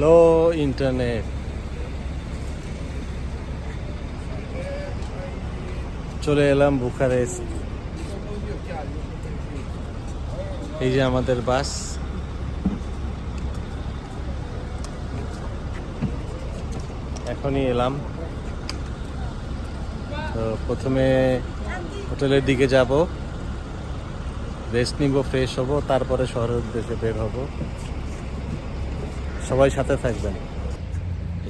Slow internet চলে এলাম Bucharest. এই যে আমাদের বাস। এখনই এলাম। তো প্রথমে হোটেলের দিকে যাব। রেস্ট নিব ফ্রেশ হব, তারপরে শহরের উদ্দেশ্যে বের হব। সবাই সাথে থাকবেন।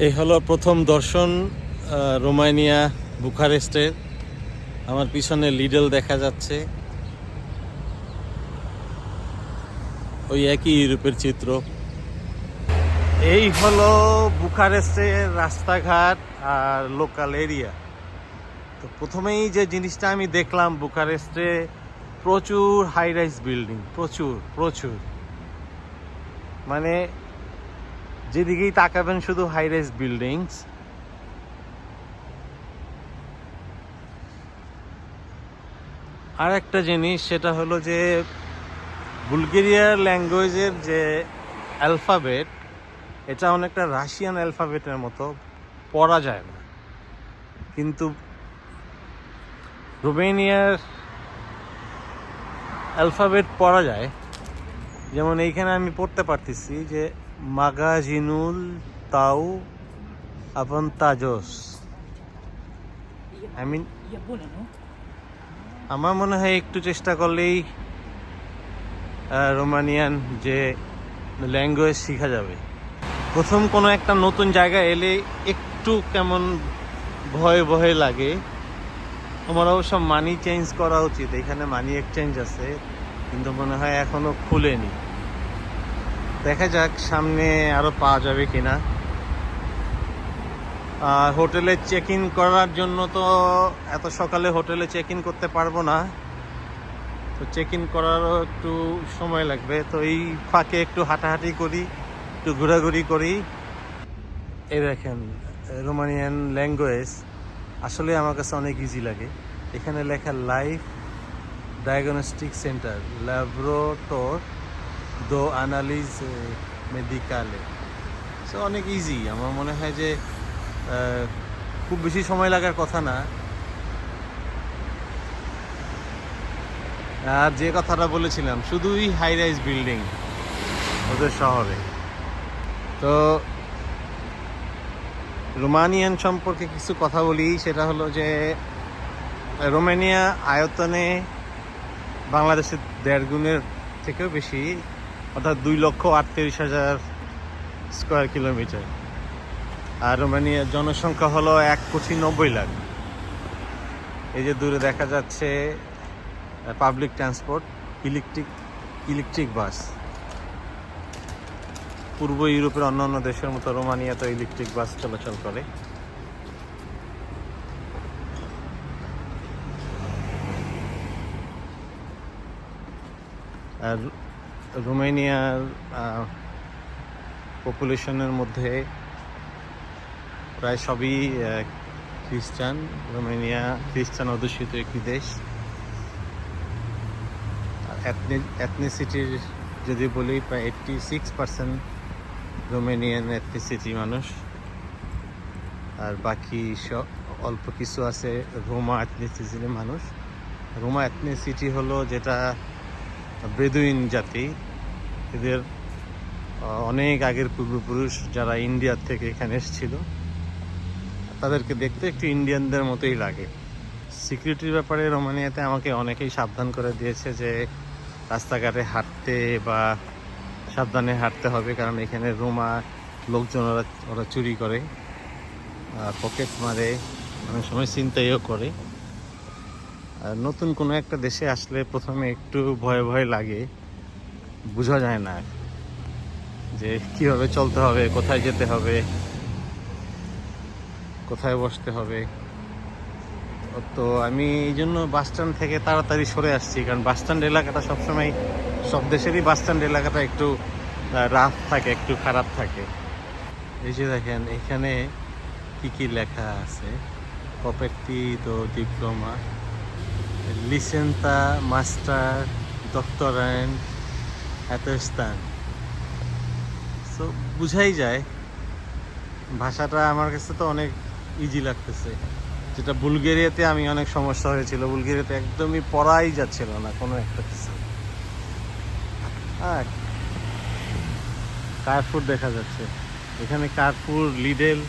এই হলো প্রথম দর্শন রোমানিয়া বুখারেস্টের আমার পিছনে লিডল দেখা যাচ্ছে। ওই একই ইউরোপের চিত্র। এই হলো বুখারেস্টের রাস্তাঘাট আর লোকাল এরিয়া। তো প্রথমেই যে জিনিসটা আমি দেখলাম, বুখারেস্টে প্রচুর হাই রাইজ বিল্ডিং প্রচুর প্রচুর। মানে যেদিকেই তাকাবেন শুধু হাই রাইজ বিল্ডিংস আর একটা জিনিস, সেটা হলো যে বুলগেরিয়ার ল্যাঙ্গুয়েজের যে অ্যালফাবেট, এটা অনেকটা রাশিয়ান অ্যালফাবেটের মতো, পড়া যায় না। কিন্তু রোমেনিয়ার অ্যালফাবেট পড়া যায়। যেমন এইখানে আমি পড়তে পারতেছি যে মাগাজিনুল তাও আপন তাজস। I mean? আমার মনে হয় একটু চেষ্টা করলেই রোমানিয়ান যে ল্যাঙ্গুয়েজ শেখা যাবে। প্রথম কোনো একটা নতুন জায়গায় এলে একটু কেমন ভয় ভয় লাগে। আমার অবশ্য মানি চেঞ্জ করা উচিত। এখানে মানি এক্সচেঞ্জ আছে কিন্তু মনে হয় এখনও খুলেনি। দেখা যাক সামনে আরও পাওয়া যাবে কিনা। আর হোটেলে চেক ইন করার জন্য তো এত সকালে হোটেলে চেক ইন করতে পারব না। তো চেক ইন করারও একটু সময় লাগবে। তো এই ফাঁকে একটু হাঁটাহাঁটি করি, একটু ঘোরাঘুরি করি। এই দেখেন রোমানিয়ান ল্যাঙ্গুয়েজ আসলে আমার কাছে অনেক ইজি লাগে। এখানে লেখা লাইফ ডায়াগনস্টিক সেন্টার ল্যাবরেটর দো অ্যানালিজ মেডিকালে সো অনেক ইজি আমার মনে হয় যে খুব বেশি সময় লাগার কথা না। আর যে কথাটা বলেছিলাম, শুধুই হাই রাইজ বিল্ডিং ওদের শহরে। তো, রোমানিয়ান সম্পর্কে কিছু কথা বলি। সেটা হলো যে, রোমানিয়া আয়তনে বাংলাদেশের দেড় গুণের থেকেও বেশি। অর্থাৎ দুই লক্ষ আটত্রিশ হাজার স্কোয়ার কিলোমিটার। আর রোমানিয়ার জনসংখ্যা হলো এক কোটি নব্বই লাখ। এই যে দূরে দেখা যাচ্ছে public transport electric electric bus পূর্ব ইউরোপের অন্যান্য দেশের মতো রোমানিয়াতে ইলেকট্রিক বাস চলাচল করে। আর রোমানিয়ার পপুলেশনের মধ্যে প্রায় সবই খ্রিস্টান। রোমেনিয়া খ্রিস্টান অধ্যুষিত একটি দেশ। আর অ্যাথনিসিটির যদি বলি, প্রায় eighty six percent Romanian ethnicity মানুষ। আর বাকি সব, অল্প কিছু আছে রোমা অ্যাথনিসিটির মানুষ। রোমা অ্যাথনিসিটি হলো যেটা বেদুইন জাতি। এদের অনেক আগের পূর্বপুরুষ যারা ইন্ডিয়ার থেকে এখানে এসেছিল, তাদেরকে দেখতে একটু ইন্ডিয়ানদের মতোই লাগে। সিকিউরিটির ব্যাপারে রোমানিয়াতে আমাকে অনেকেই সাবধান করে দিয়েছে যে রাস্তাঘাটে হাঁটতে বা সাবধানে হাঁটতে হবে, কারণ এখানে রোমা লোকজন ওরা ওরা চুরি করে পকেট মারে, অনেক সময় চিন্তাইও করে। নতুন কোনো একটা দেশে আসলে প্রথমে একটু ভয় ভয় লাগে। বোঝা যায় না যে কীভাবে চলতে হবে, কোথায় যেতে হবে, কোথায় বসতে হবে। তো আমি এই জন্য বাস স্ট্যান্ড থেকে তাড়াতাড়ি সরে আসছি, কারণ বাস স্ট্যান্ড এলাকাটা সবসময়, সব দেশেরই বাস স্ট্যান্ড এলাকাটা একটু রাফ থাকে, একটু খারাপ থাকে। এই যে দেখেন, এখানে কি কি লেখা আছে? কপেক্তি তো ডিপ্লোমা। মাস্টার, ডক্টরেন্ট, এত স্থান। সো বুঝাই যায়, ভাষাটা আমার কাছে তো অনেক ইজি লাগতেছে। যেটা বুলগেরিয়াতে আমি অনেক সমস্যা হয়েছিল, বুলগেরিয়াতে একদমই পড়াই যাচ্ছিল না কোনো একটা কিছু। হ্যাঁ কার্ফুর দেখা যাচ্ছে। এখানে কার্ফুর লিডেল,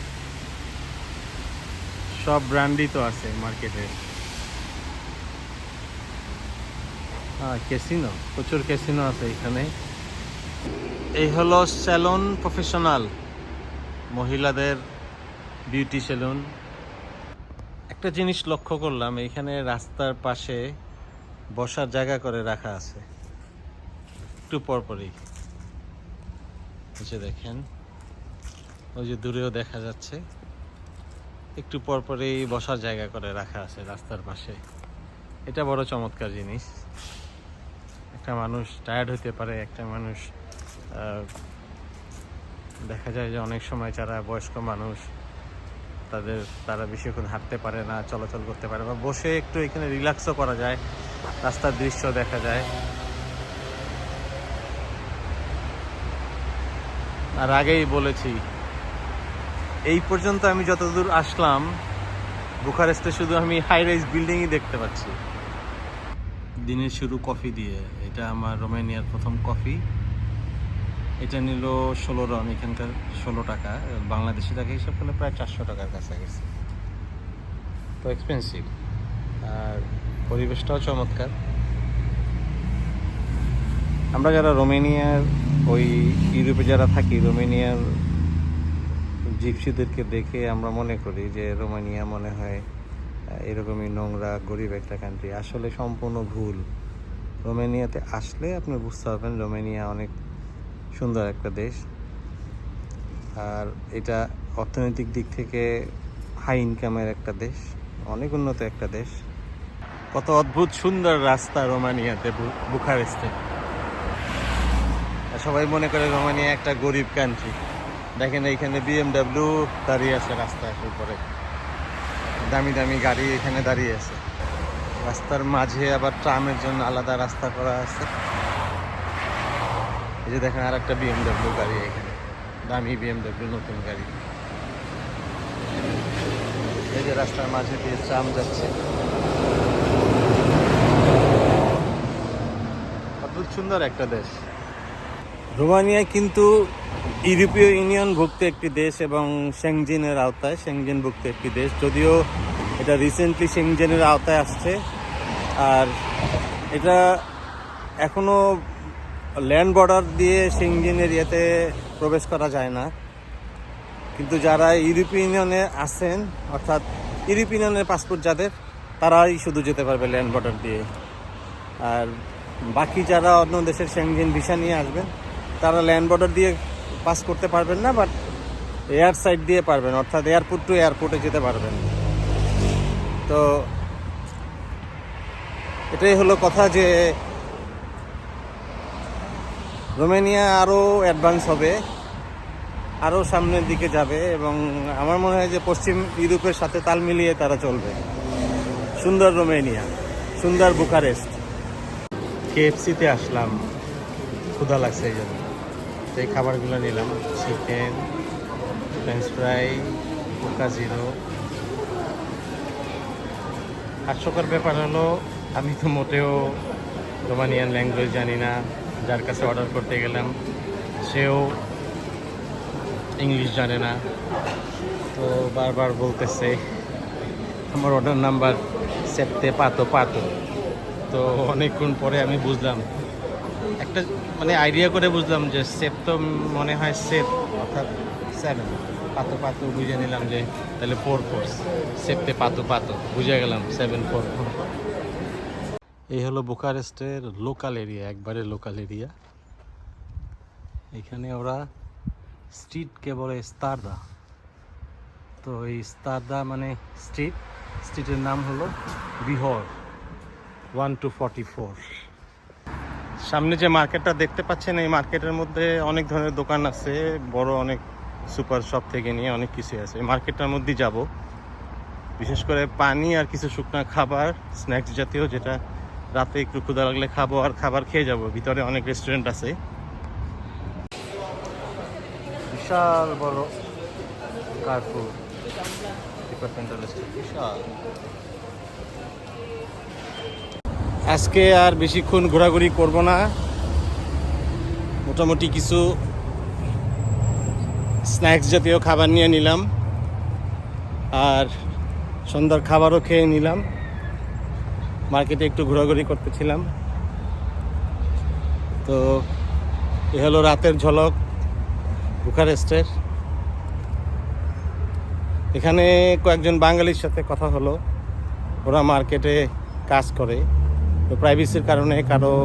সব ব্র্যান্ডই তো আছে মার্কেটে হ্যাঁ ক্যাসিনো প্রচুর ক্যাসিনো আছে এখানে। এই হলো স্যালন প্রফেশনাল মহিলাদের বিউটি সেলুন একটা জিনিস লক্ষ্য করলাম, এখানে রাস্তার পাশে বসার জায়গা করে রাখা আছে। একটু পরপরই যে দেখেন, ওই যে দূরেও দেখা যাচ্ছে। একটু পরপরই বসার জায়গা করে রাখা আছে রাস্তার পাশে। এটা বড় চমৎকার জিনিস। একটা মানুষ টায়ার্ড হতে পারে, একটা মানুষ দেখা যায় যে অনেক সময় যারা বয়স্ক মানুষ, তাদের, তারা বেশিক্ষণ হাঁটতে পারে না, চলাচল করতে পারে বা বসে একটু এখানে রিল্যাক্সও করা যায়, রাস্তার দৃশ্য দেখা যায়। আর আগেই বলেছি, এই পর্যন্ত আমি যতদূর আসলাম, বুখারেস্টে শুধু আমি হাই রাইজ বিল্ডিংই দেখতে পাচ্ছি। দিনের শুরু কফি দিয়ে। এটা আমার রোমানিয়ার প্রথম কফি। এটা নিল ষোলো রন এখানকার ষোলো টাকা। বাংলাদেশি টাকা হিসাব করলে প্রায় চারশো টাকার কাছাকাছি। তো এক্সপেন্সিভ আর পরিবেশটাও চমৎকার। আমরা যারা রোমেনিয়ার, ওই ইউরোপে যারা থাকি, রোমেনিয়ার জিপসিদেরকে দেখে আমরা মনে করি যে রোমানিয়া মনে হয় এরকমই নোংরা, গরিব একটা কান্ট্রি আসলে সম্পূর্ণ ভুল। রোমেনিয়াতে আসলে আপনি বুঝতে পারবেন, রোমেনিয়া অনেক সুন্দর একটা দেশ। আর এটা অর্থনৈতিক দিক থেকে হাই ইনকামের একটা দেশ, অনেক উন্নত একটা দেশ। কত অদ্ভুত সুন্দর রাস্তা রোমানিয়াতে বুখারেস্টে। সবাই মনে করে রোমানিয়া একটা গরিব কান্ট্রি দেখেন এইখানে বিএমডাব্লিউ দাঁড়িয়ে আছে রাস্তার উপরে। দামি দামি গাড়ি এখানে দাঁড়িয়ে আছে। রাস্তার মাঝে আবার ট্রামের জন্য আলাদা রাস্তা করা আছে। এই যে দেখেন আর একটা বিএমডাব্লিউ গাড়ি এখানে। দামি বিএমডাব্লিউ নতুন গাড়ি। এই যে রাস্তার মাঝে দিয়ে ট্রাম যাচ্ছে। অদ্ভুত সুন্দর একটা দেশ। রোমানিয়া কিন্তু ইউরোপীয় ইউনিয়ন ভুক্ত একটি দেশ এবং সেংজিনের আওতায় সেংজিন ভুক্ত একটি দেশ। যদিও এটা রিসেন্টলি সেংজেনের আওতায় আসছে। আর এটা এখনও ল্যান্ড বর্ডার দিয়ে সেংজিন এরিয়াতে প্রবেশ করা যায় না। কিন্তু যারা ইউরোপীয় ইউনিয়নে আছেন, অর্থাৎ ইউরোপীয় ইউনিয়নের পাসপোর্ট যাদের, তারাই শুধু যেতে পারবে ল্যান্ড বর্ডার দিয়ে। আর বাকি যারা অন্য দেশের সেনজেন ভিসা নিয়ে আসবেন, তারা ল্যান্ড বর্ডার দিয়ে পাস করতে পারবেন না বাট এয়ার সাইড দিয়ে পারবেন, অর্থাৎ এয়ারপোর্ট টু এয়ারপোর্টে যেতে পারবেন। তো এটাই হলো কথা যে রোমেনিয়া আরও অ্যাডভান্স হবে আরও সামনের দিকে যাবে এবং আমার মনে হয় যে পশ্চিম ইউরোপের সাথে তাল মিলিয়ে তারা চলবে। সুন্দর রোমেনিয়া, সুন্দর বুকারেস্ট। কেএফসিতে আসলাম, ক্ষুধা লাগছে এই জন্য। তো এই খাবারগুলো নিলাম। Chicken French fry Coca zero. হাস্যকর ব্যাপার হলো, আমি তো মোটেও রোমানিয়ান ল্যাঙ্গুয়েজ জানি না। যার কাছে অর্ডার করতে গেলাম, সেও ইংলিশ জানে না। তো বারবার বলতেছে, আমার অর্ডার নাম্বার সেপ্তে পাতো পাতো। তো অনেকক্ষণ পরে আমি বুঝলাম একটা মানে আইডিয়া করে বুঝলাম যে সেফ তো মনে হয় সেফ, অর্থাৎ সেভেন পাতো পাতো বুঝে নিলাম যে তাহলে ফোর ফোর সেফতে পাতো পাতো, বুঝে গেলাম সেভেন ফোর ফোর এই হলো বুকারেস্টের লোকাল এরিয়া একবারে লোকাল এরিয়া এখানে ওরা স্ট্রিটকে বলে স্তারদা। তো এই স্তারদা মানে স্ট্রিট স্ট্রিটের নাম হলো Bihor one two forty four সামনে যে মার্কেটটা দেখতে পাচ্ছেন, এই মার্কেটের মধ্যে অনেক ধরনের দোকান আছে, বড় অনেক সুপার শপ থেকে নিয়ে অনেক কিছু আছে। এই মার্কেটটার মধ্যেই যাব। বিশেষ করে পানি আর কিছু শুকনা খাবার, স্ন্যাক্স জাতীয়, যেটা রাতে একটু ক্ষুধা লাগলে খাব আর খাবার খেয়ে যাব। ভিতরে অনেক রেস্টুরেন্ট আছে। বিশাল বড় স্টোর বিশাল। আজকে আর বেশিক্ষণ ঘোরাঘুরি করব না। মোটামুটি কিছু স্ন্যাক্স জাতীয় খাবার নিয়ে নিলাম। আর সন্ধ্যার খাবারও খেয়ে নিলাম। মার্কেটে একটু ঘোরাঘুরি করতেছিলাম। তো এ হলো রাতের ঝলক বুখারেস্টের। এখানে কয়েকজন বাঙালির সাথে কথা হলো। ওরা মার্কেটে কাজ করে। তো প্রাইভেসির কারণে কারও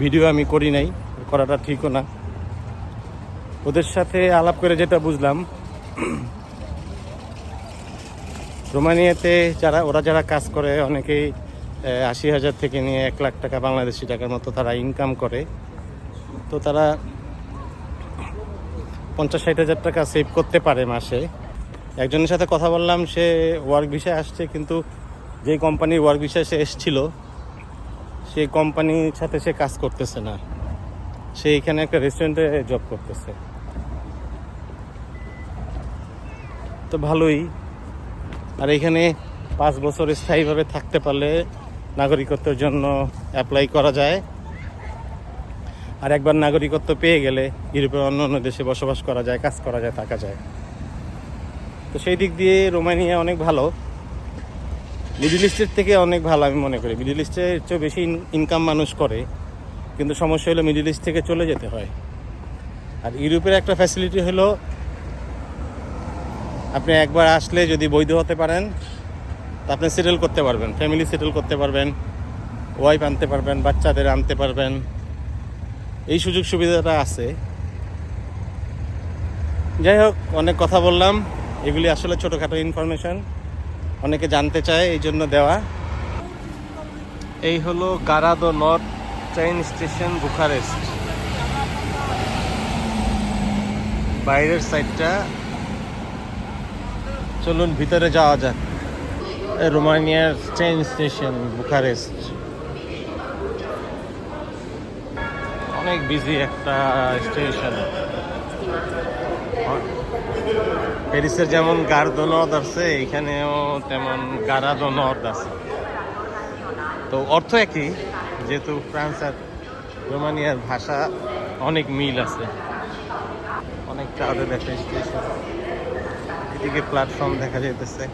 ভিডিও আমি করি নাই, করাটা ঠিকও না। ওদের সাথে আলাপ করে যেটা বুঝলাম, রোমানিয়াতে যারা, ওরা যারা কাজ করে, অনেকেই আশি হাজার থেকে নিয়ে এক লাখ টাকা বাংলাদেশি টাকার মতো তারা ইনকাম করে। তো তারা পঞ্চাশ ষাট হাজার টাকা সেভ করতে পারে মাসে। একজনের সাথে কথা বললাম, সে ওয়ার্ক ভিসায় আসছে, কিন্তু যে কোম্পানির ওয়ার্ক ভিসায় সে এসছিল সেই কোম্পানির সাথে সে কাজ করতেছে না। সে এখানে একটা রেস্টুরেন্টে জব করতেছে। তো ভালোই। আর এখানে পাঁচ বছর স্থায়ীভাবে থাকতে পারলে নাগরিকত্বের জন্য অ্যাপ্লাই করা যায়। আর একবার নাগরিকত্ব পেয়ে গেলে ইউরোপের অন্য অন্য দেশে বসবাস করা যায়, কাজ করা যায়, থাকা যায়। তো সেই দিক দিয়ে রোমানিয়া অনেক ভালো। মিডিল ইস্টের থেকে অনেক ভালো আমি মনে করি। মিডিল ইস্টের চেয়ে বেশি ইনকাম মানুষ করে, কিন্তু সমস্যা হলো মিডিল ইস্ট থেকে চলে যেতে হয়। আর ইউরোপের একটা ফ্যাসিলিটি হলো, আপনি একবার আসলে যদি বৈধ হতে পারেন, তা আপনি সেটেল করতে পারবেন ফ্যামিলি সেটেল করতে পারবেন ওয়াইফ আনতে পারবেন, বাচ্চাদের আনতে পারবেন। এই সুযোগ সুবিধাটা আছে। যাই হোক, অনেক কথা বললাম, এগুলি আসলে ছোটোখাটো ইনফরমেশন অনেকে জানতে চায় এই জন্য দেওয়া। এই হলো Gara de north train station, Bucharest. বাইরের সাইডটা চলুন ভিতরে যাওয়া যাক। রোমানিয়ার ট্রেন স্টেশন, বুখারেস্ট। অনেক বিজি একটা স্টেশন। প্যারিসের যেমন গার্দো নদ আছে, এখানেও তেমন গারাদো নদ আছে। তো অর্থ একই, যেহেতু ফ্রান্স আর রোমানিয়ার ভাষা অনেক মিল আছে। অনেক ক্রাউডেড একটা স্টেশন এদিকে প্ল্যাটফর্ম দেখা যাইতেছে।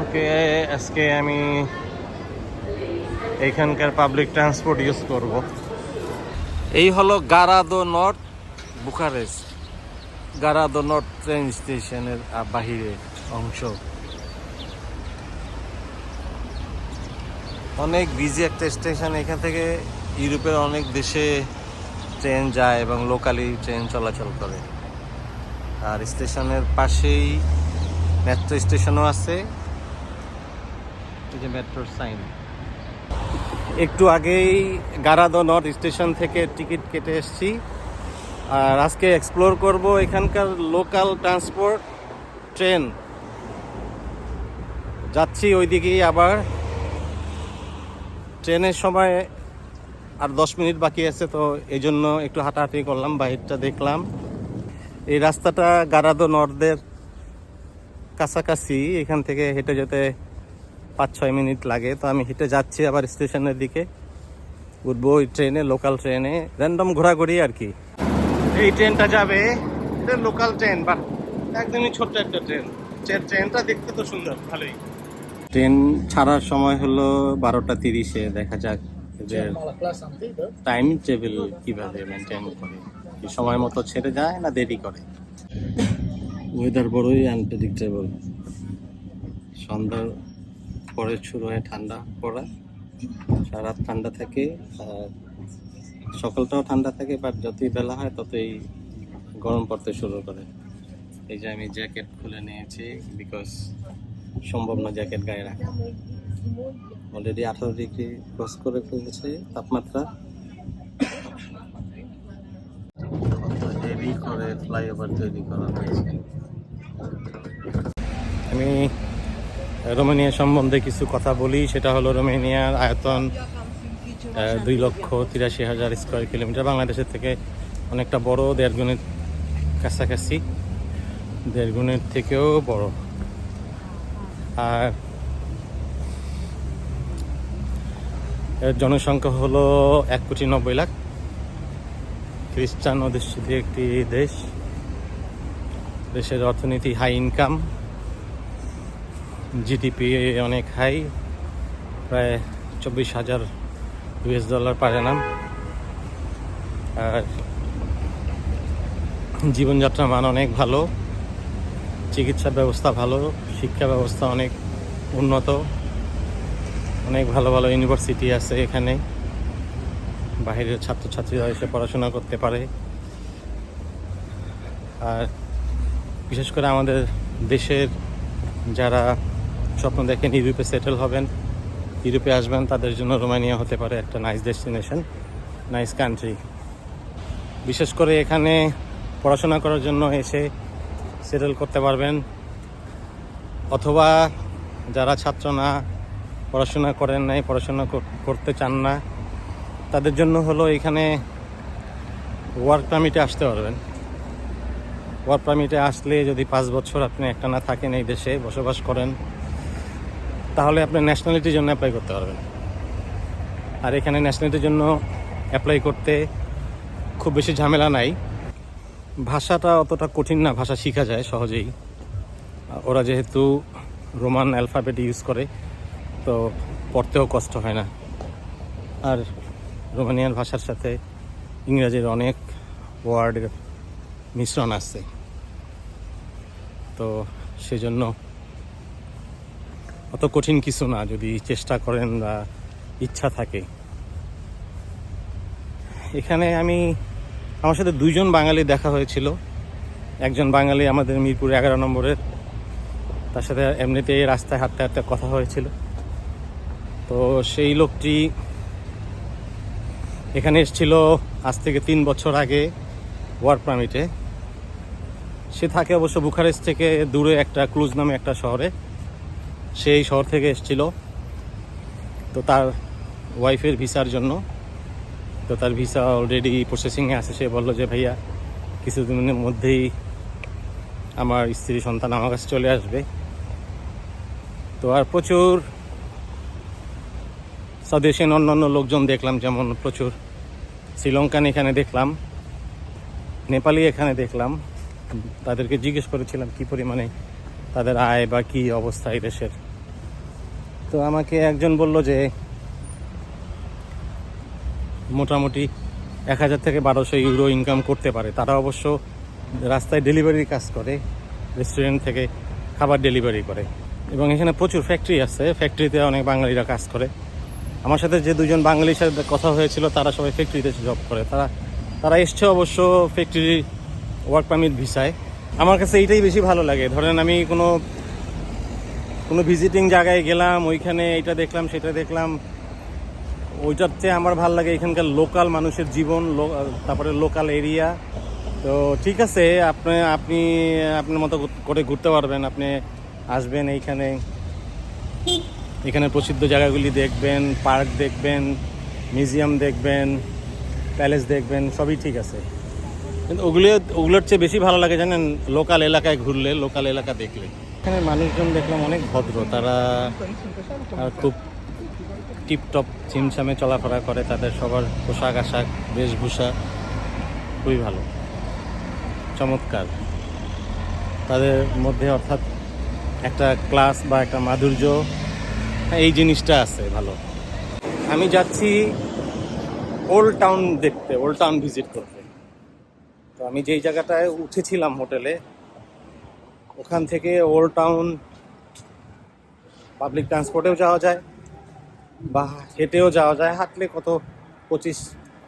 ওকে, আজকে আমি এইখানকার পাবলিক ট্রান্সপোর্ট ইউজ করব। এই হলো Gara de north Bucharest. Gara de north train স্টেশনের বাহিরে অংশ। অনেক বিজি একটা স্টেশন এখান থেকে ইউরোপের অনেক দেশে ট্রেন যায় এবং লোকালি ট্রেন চলাচল করে। আর স্টেশনের পাশেই মেট্রো স্টেশনও আছে। এই যে মেট্রোর সাইন একটু আগেই গারাদো নর্থ স্টেশন থেকে টিকিট কেটে এসেছি। আর আজকে এক্সপ্লোর করব এখানকার লোকাল ট্রান্সপোর্ট ট্রেন যাচ্ছি ওইদিকেই আবার। ট্রেনের সময় আর দশ মিনিট বাকি আছে, তো এই জন্য একটু হাঁটাহাঁটি করলাম বাহিরটা দেখলাম। এই রাস্তাটা গারাদো নর্দের কাছাকাছি, এখান থেকে হেঁটে যেতে পাঁচ ছয় মিনিট লাগে। তো আমি হেঁটে যাচ্ছি আবার স্টেশনের দিকে। উঠবো ওই ট্রেনে লোকাল ট্রেনে র্যান্ডম ঘোরাঘুরি আর কি। এই ট্রেনটা যাবে এটা লোকাল ট্রেন বাট একদমই ছোট্ট একটা ট্রেন ট্রেনটা দেখতে তো সুন্দর ভালোই। ট্রেন ছাড়ার সময় হলো বারোটা তিরিশে দেখা যাক যে টাইম টেবিল কীভাবে মেনটেন করে। কি সময় মতো ছেড়ে যায় না দেরি করে? ওয়েদার বড়ই আনপ্রেডিক্টেবল সন্ধ্যার পরে শুরু হয় ঠান্ডা পড়া। সারা ঠান্ডা থাকে আর সকালটাও ঠান্ডা থাকে বাট যতই বেলা হয় ততই গরম পড়তে শুরু করে। এই যে আমি জ্যাকেট খুলে নিয়েছি বিকজ সম্ভব না জ্যাকেট গায়ে রাখা। অলরেডি আঠারো ডিগ্রি ক্রস করে ফেলেছে তাপমাত্রা। করে ফ্লাইওভার তৈরি হয়েছে। আমি রোমানিয়া সম্বন্ধে কিছু কথা বলি, সেটা হলো রোমানিয়ার আয়তন দুই লক্ষ তিরাশি হাজার স্কোয়ার কিলোমিটার বাংলাদেশের থেকে অনেকটা বড়, দেড় গুণের কাছাকাছি। দেড় গুণের থেকেও বড়। আর এর জনসংখ্যা হলো এক কোটি নব্বই লাখ। খ্রিস্টান অধিষ্ঠিত একটি দেশ। দেশের অর্থনীতি হাই ইনকাম জিডিপি অনেক হাই প্রায় চব্বিশ হাজার ইউএস ডলার পারে নাম আর জীবনযাত্রার মান অনেক ভালো, চিকিৎসা ব্যবস্থা ভালো, শিক্ষা ব্যবস্থা অনেক উন্নত, অনেক ভালো ভালো ইউনিভার্সিটি আছে এখানে। বাইরের ছাত্রছাত্রীরা এসে পড়াশোনা করতে পারে। আর বিশেষ করে আমাদের দেশের যারা স্বপ্ন দেখেন, ইউরোপে সেটেল হবেন ইউরোপে আসবেন, তাদের জন্য রোমানিয়া হতে পারে একটা নাইস ডেস্টিনেশন নাইস কান্ট্রি বিশেষ করে এখানে পড়াশোনা করার জন্য এসে সেটেল করতে পারবেন। অথবা যারা ছাত্র না, পড়াশোনা করেন নাই, পড়াশোনা করতে চান না, তাদের জন্য হলো এখানে ওয়ার্ক পারমিটে আসতে পারবেন। ওয়ার্ক পারমিটে আসলে যদি পাঁচ বছর আপনি একটা না থাকেন এই দেশে, বসবাস করেন তাহলে আপনি ন্যাশনালিটির জন্য অ্যাপ্লাই করতে পারবেন। আর এখানে ন্যাশনালিটির জন্য অ্যাপ্লাই করতে খুব বেশি ঝামেলা নাই। ভাষাটা অতটা কঠিন না, ভাষা শেখা যায় সহজেই। ওরা যেহেতু রোমান অ্যালফাবেট ইউজ করে, তো পড়তেও কষ্ট হয় না। আর রোমানিয়ান ভাষার সাথে ইংরেজির অনেক ওয়ার্ডের মিশ্রণ আছে। তো সেজন্য অত কঠিন কিছু না, যদি চেষ্টা করেন বা ইচ্ছা থাকে। এখানে আমি, আমার সাথে দুইজন বাঙালি দেখা হয়েছিল। একজন বাঙালি আমাদের মিরপুর এগারো নম্বরের, তার সাথে এমনিতেই রাস্তায় হাঁটতে হাঁটতে কথা হয়েছিল। তো সেই লোকটি এখানে এসেছিল আজ থেকে তিন বছর আগে ওয়ার্ক পারমিটে। সে থাকে অবশ্য বুখারেস্ট থেকে দূরে একটা ক্লুজ নামে একটা শহরে। সেই শহর থেকে এসেছিল। তো তার ওয়াইফের ভিসার জন্য। তো তার ভিসা অলরেডি প্রসেসিংয়ে আছে। সে বলল যে, ভাইয়া, কিছুদিনের মধ্যেই আমার স্ত্রী, সন্তান আমার কাছে চলে আসবে। তো আর প্রচুর স্বদেশীয় অন্যান্য লোকজন দেখলাম যেমন প্রচুর। শ্রীলঙ্কান এখানে দেখলাম, নেপালি এখানে দেখলাম। তাদেরকে জিজ্ঞেস করেছিলাম, কি পরিমাণে তাদের আয় বা কি অবস্থা এই দেশের? তো আমাকে একজন বলল যে, মোটামুটি এক হাজার থেকে বারোশো ইউরো ইনকাম করতে পারে। তারা অবশ্য রাস্তায় ডেলিভারি কাজ করে রেস্টুরেন্ট থেকে খাবার ডেলিভারি করে। এবং এখানে প্রচুর ফ্যাক্টরি আছে। ফ্যাক্টরিতে অনেক বাঙালিরা কাজ করে। আমার সাথে যে দুজন বাঙালির সাথে কথা হয়েছিল, তারা সবাই ফ্যাক্টরিতে জব করে। তারা তারা এসছে অবশ্য ফ্যাক্টরি ওয়ার্ক পারমিট ভিসায়। আমার কাছে এইটাই বেশি ভালো লাগে। ধরেন আমি কোনো কোনো ভিজিটিং জায়গায় গেলাম, ওইখানে এটা দেখলাম, সেটা দেখলাম, ওইটার চেয়ে আমার ভালো লাগে এখানকার লোকাল মানুষের জীবন তারপরে লোকাল এরিয়া তো ঠিক আছে, আপনি আপনি, আপনার মতো করে ঘুরতে পারবেন, আপনি আসবেন এইখানে। এখানে প্রসিদ্ধ জায়গাগুলি দেখবেন পার্ক দেখবেন মিউজিয়াম দেখবেন প্যালেস দেখবেন, সবই ঠিক আছে। কিন্তু ওগুলো, ওগুলোর চেয়ে বেশি ভালো লাগে জানেন লোকাল এলাকায় ঘুরলে লোকাল এলাকা দেখলে। এখানে মানুষজন দেখলাম অনেক ভদ্র, তারা খুব টিপটপ ছিমছামে চলাফেরা করে, তাদের সবার পোশাক আশাক, বেশভূষা, খুবই ভালো। চমৎকার। তাদের মধ্যে অর্থাৎ একটা ক্লাস বা একটা মাধুর্য, এই জিনিসটা আছে ভালো। আমি যাচ্ছি ওল্ড টাউন দেখতে ওল্ড টাউন ভিজিট করতে। তো আমি যেই জায়গাটায় উঠেছিলাম হোটেলে, ওখান থেকে ওল্ড টাউন পাবলিক ট্রান্সপোর্টেও যাওয়া যায় বা হেঁটেও যাওয়া যায়, হাঁটলে কত পঁচিশ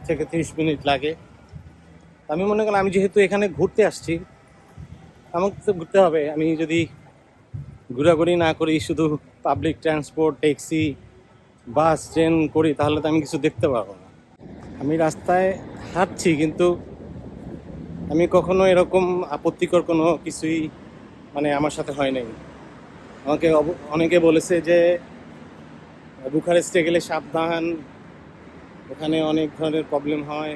থেকে তিরিশ মিনিট লাগে। আমি মনে করলাম আমি যেহেতু এখানে ঘুরতে আসছি, আমাকে তো ঘুরতে হবে। আমি যদি ঘোরাঘুরি না করি, শুধু public transport, taxi, bus, train করি, তাহলে তো আমি কিছু দেখতে পারব না। আমি রাস্তায় হাঁটছি, কিন্তু আমি কখনো এরকম আপত্তিকর কোনো কিছুই মানে আমার সাথে হয় নাই। আমাকে অনেকে বলেছে যে বুখারেস্টে গেলে সাবধান, ওখানে অনেক ধরনের প্রবলেম হয়,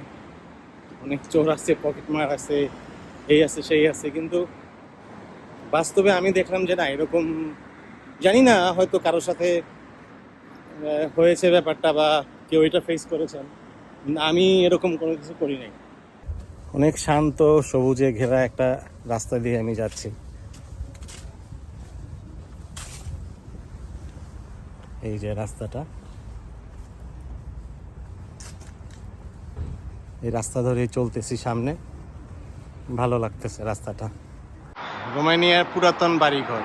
অনেক চোর আছে পকেট মার আছে, এই আছে, সেই আছে, কিন্তু বাস্তবে আমি দেখলাম যে না, এরকম জানি না, হয়তো কারোর সাথে হয়েছে ব্যাপারটা বা কেউ এটা ফেস করেছেন আমি এরকম কোনো কিছু করি নাই। অনেক শান্ত, সবুজে ঘেরা একটা রাস্তা দিয়ে আমি যাচ্ছি। এই যে রাস্তাটা। এই রাস্তা ধরে চলতেছি সামনে। ভালো লাগতেছে রাস্তাটা। রোমানিয়ার পুরাতন বাড়িঘর।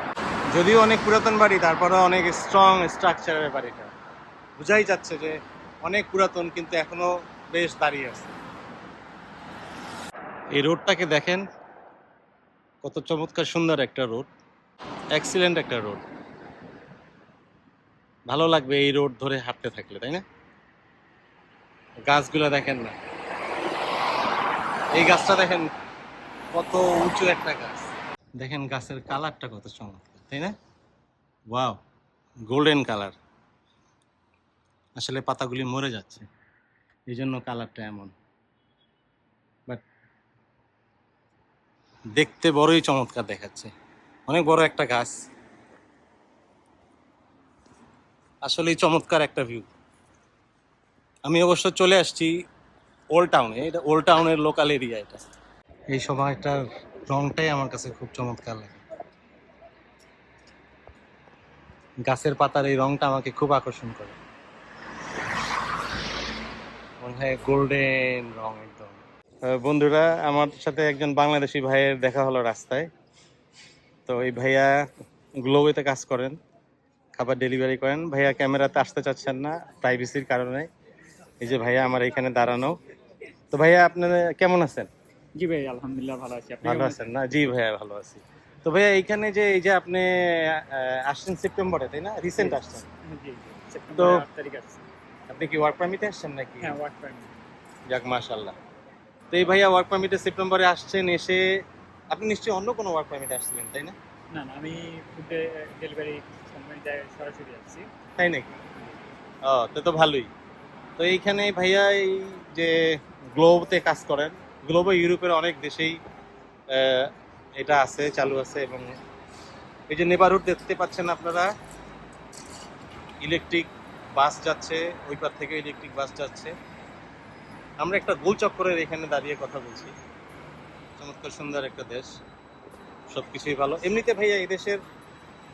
যদিও অনেক পুরাতন বাড়ি তারপরে অনেক স্ট্রং স্ট্রাকচারের বাড়িটা। বোঝাই যাচ্ছে যে অনেক পুরাতন, কিন্তু এখনও বেশ দাঁড়িয়ে আছে। এই রোডটাকে দেখেন, কত চমৎকার সুন্দর একটা রোড এক্সিলেন্ট একটা রোড। ভালো লাগবে এই রোড ধরে হাঁটতে থাকলে, তাই না? গাছগুলো দেখেন না। এই গাছটা দেখেন, কত উঁচু একটা গাছ। দেখেন গাছের কালারটা কত চমৎকার, তাই না? ওয়াও গোল্ডেন কালার আসলে পাতাগুলি মরে যাচ্ছে এই জন্য কালারটা এমন। দেখতে বড়ই চমৎকার দেখাচ্ছে। অনেক বড় একটা গাছ। আসলেই চমৎকার একটা ভিউ আমি অবশ্য চলে আসছি ওল্ড টাউনে এটা ওল্ড টাউনের লোকাল এরিয়া এটা। এই সময়টার রংটাই আমার কাছে খুব চমৎকার লাগে। গাছের পাতার এই রংটা আমাকে খুব আকর্ষণ করে। মনে হয় গোল্ডেন রং বন্ধুরা আমার সাথে একজন বাংলাদেশি ভাইয়ের দেখা হলো রাস্তায়। তো এই ভাইয়া গ্লোবেতে কাজ করেন খাবার ডেলিভারি করেন। ভাইয়া ক্যামেরাতে আসতে চাচ্ছেন না প্রাইভেসির কারণে। এই যে ভাইয়া আমার এখানে দাঁড়ানো। তো ভাইয়া আপনারা কেমন আছেন? জি ভাই আলহামদুলিল্লাহ ভালো আছি। ভালো আছেন না? জি ভাইয়া ভালো আছি। তো ভাইয়া এইখানে যে এই যে আপনি আসছেন সেপ্টেম্বরে তাই না? রিসেন্ট আসছেন। তো- আপনি কি ওয়ার্ক পারমিটে আসছেন নাকি? হ্যাঁ ওয়ার্ক পারমিট যাক তো এই ভাইয়া ওয়ার্ক পারমিটে সেপ্টেম্বরে আসছেন এসে আপনি নিশ্চয়ই অন্য কোনো ওয়ার্ক পারমিটে আসছিলেন তাই না? না না আমি ফুড ডেলিভারি কোম্পানিতে সরাসরি আসছি। তাই নাকি? ও তো তো ভালোই। তো এইখানে ভাইয়া এই যে গ্লোবতে কাজ করেন গ্লোবে ইউরোপের অনেক দেশেই এটা আছে চালু আছে এবং এই যে নেবারহুড দেখতে পাচ্ছেন আপনারা ইলেকট্রিক বাস যাচ্ছে ওই পার থেকে ইলেকট্রিক বাস যাচ্ছে। আমরা একটা গোল চক্করের এখানে দাঁড়িয়ে কথা বলছি। চমৎকার সুন্দর একটা দেশ। সব কিছুই ভালো। এমনিতে ভাইয়া এই দেশের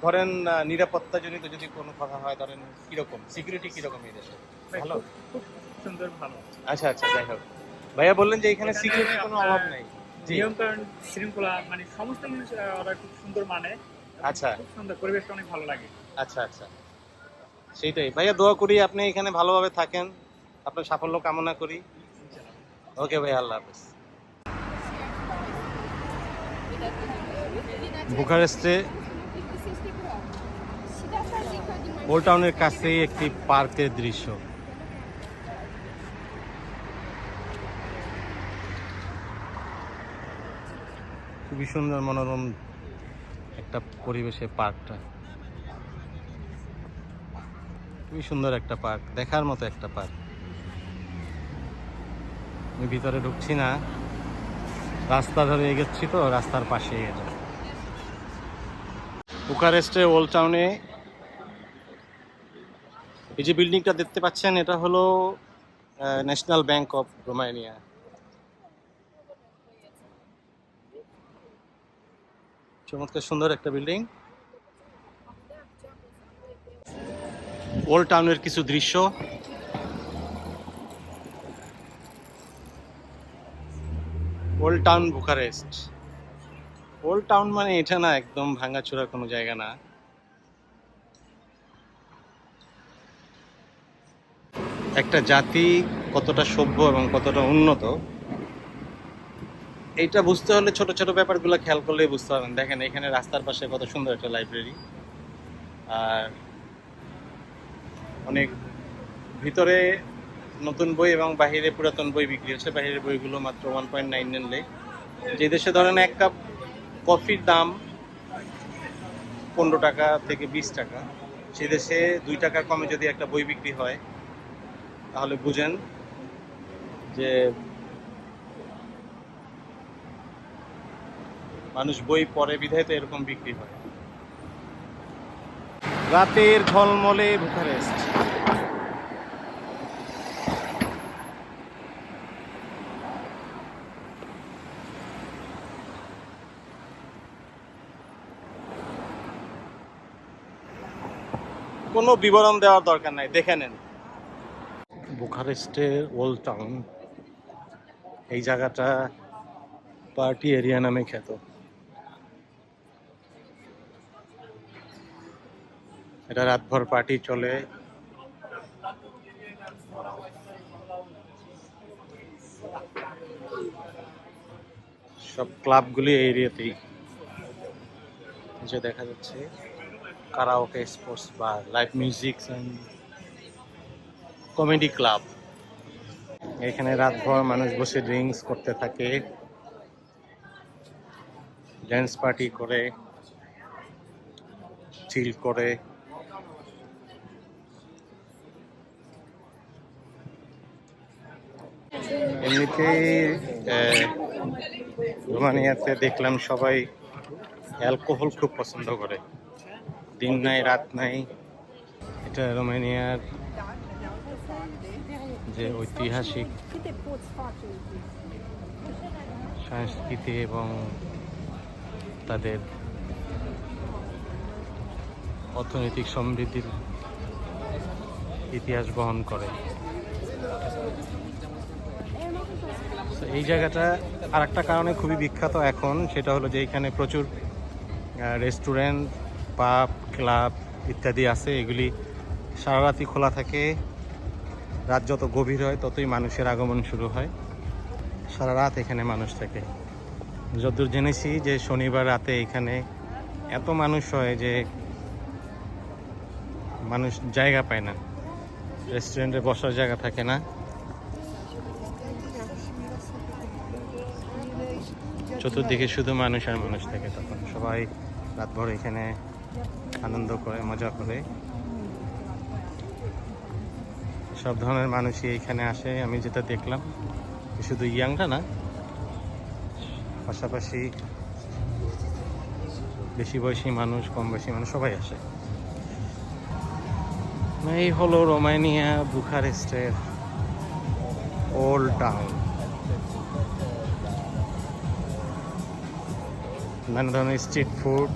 ধরেন নিরাপত্তাজনিত যদি কোনো কথা হয় ধরেন কীরকম? সিকিউরিটি কীরকম এই দেশে ভালো? খুব- সুন্দর ভালো। আচ্ছা আচ্ছা যাই হোক। ভাইয়া বললেন যে এখানে সিকিউরিটির কোনো অভাব নেই। জি। নিয়ম কারণ শৃঙ্খলা মানে সমস্ত জিনিস ওরা খুব সুন্দর মানে। আচ্ছা। খুব সুন্দর পরিবেশটা অনেক ভালো লাগে। আচ্ছা আচ্ছা। সেইটাই। ভাইয়া দোয়া করি আপনি এখানে ভালোভাবে থাকেন। আপনার সাফল্য কামনা করি। ওকে ভাই, আল্লাহ হাফেজ। বুখারেস্টে ওল্ড টাউনের কাছেই একটি পার্কের দৃশ্য। খুবই সুন্দর মনোরম একটা পরিবেশে পার্কটা। খুবই সুন্দর একটা পার্ক, দেখার মতো একটা পার্ক। আমি ভিতরে ঢুকছি না। রাস্তা ধরে এগোচ্ছি তো, রাস্তার পাশে এটা বুকারেস্টের ওল্ড টাউনে এই যে বিল্ডিংটা দেখতে পাচ্ছেন, এটা হলো ন্যাশনাল ব্যাংক অফ রোমানিয়া। চমৎকার সুন্দর একটা বিল্ডিং। ওল্ড টাউনের কিছু দৃশ্য। Old town Bucharest old town মানে এটা না একদম ভাঙাচোরা কোনো জায়গা না। একটা জাতি কতটা সভ্য এবং কতটা উন্নত, এইটা বুঝতে হলে ছোট ছোট ব্যাপারগুলো খেয়াল করলেই বুঝতে পারবেন। দেখেন, এখানে রাস্তার পাশে কত সুন্দর একটা লাইব্রেরি আর অনেক ভিতরে নতুন বই এবং বাইরে পুরাতন বই বিক্রি হচ্ছে। বাইরের বইগুলো মাত্র ওয়ান পয়েন্ট নাইন নিলে যে দেশে ধরেন এক কাপ কফির দাম পনেরো টাকা থেকে বিশ টাকা, সে দেশে দুই টাকা কমে যদি একটা বই বিক্রি হয়, তাহলে বুঝেন যে মানুষ বই পড়ে, বিধায় তো এরকম বিক্রি হয়। রাতের ঝলমলে বুখারেস্ট কোনো বিবরণ দেওয়ার দরকার নাই, দেখে নেন। বুখারেস্টের ওল্ড টাউন, এই জায়গাটা পার্টি এরিয়া নামে খ্যাত। এটা রাতভর পার্টি চলে। সব ক্লাবগুলি এই এরিয়াতেই। যে দেখা যাচ্ছে। কারাওকে স্পোর্টস বা লাইভ মিউজিক কমেডি ক্লাব এখানে রাতভর মানুষ বসে ড্রিঙ্কস করতে থাকে ড্যান্স পার্টি করে চিল করে। এমনিতেই রোমানিয়াতে দেখলাম সবাই অ্যালকোহল খুব পছন্দ করে। দিন নাই, রাত নাই। এটা রোমানিয়ার যে ঐতিহাসিক সংস্কৃতি এবং তাদের অর্থনৈতিক সমৃদ্ধির ইতিহাস বহন করে। এই জায়গাটা আর একটা কারণে খুবই বিখ্যাত এখন, সেটা হলো যে এখানে প্রচুর রেস্টুরেন্ট পাব, ক্লাব ইত্যাদি আছে, এগুলি সারা রাতই খোলা থাকে। রাত যত গভীর হয়, ততই মানুষের আগমন শুরু হয়। সারা রাত এখানে মানুষ থাকে। যতদূর জেনেছি যে শনিবার রাতে এখানে এত মানুষ হয় যে মানুষ জায়গা পায় না। রেস্টুরেন্টে বসার জায়গা থাকে না। চতুর্দিকে শুধু মানুষ আর মানুষ থাকে তখন। সবাই রাতভর এখানে আনন্দ করে, মজা করে। সব ধরনের মানুষই এখানে আসে, আমি যেটা দেখলাম। শুধু ইয়াংটা না, পাশাপাশি বেশি বয়সী মানুষ, কম বয়সী মানুষ, সবাই আসে। এই হলো রোমানিয়া, বুখারেস্টের ওল্ড টাউন। নানা ধরনের স্ট্রিট ফুড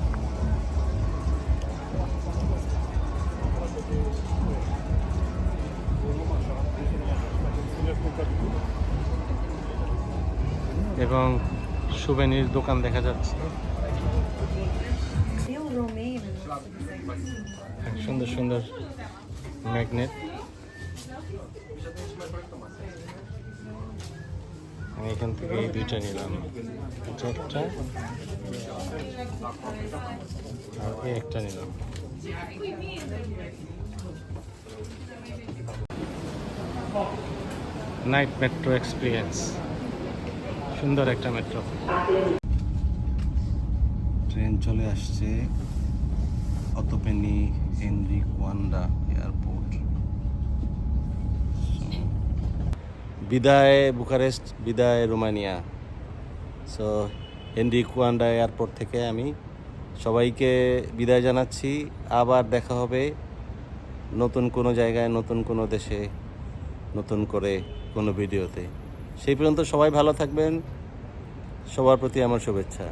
এবং সুবেনির দোকান দেখা যাচ্ছে। সুন্দর সুন্দর ম্যাগনেট আমি এখান থেকে এই দুইটা নিলাম। একটা, আর এই একটা নিলাম। নাইট মেট্রো এক্সপিরিয়েন্স সুন্দর একটা মেট্রো ট্রেন চলে আসছে অতপেনি হেনরি কোয়ান্ডা এয়ারপোর্ট বিদায় বুকারেস্ট, বিদায় Romania. So Henri Coanda airport থেকে আমি সবাইকে বিদায় জানাচ্ছি। আবার দেখা হবে নতুন কোনো জায়গায়, নতুন কোনো দেশে, নতুন করে কোনো ভিডিওতে। সেই পর্যন্ত সবাই ভালো থাকবেন। সবার প্রতি আমার শুভেচ্ছা।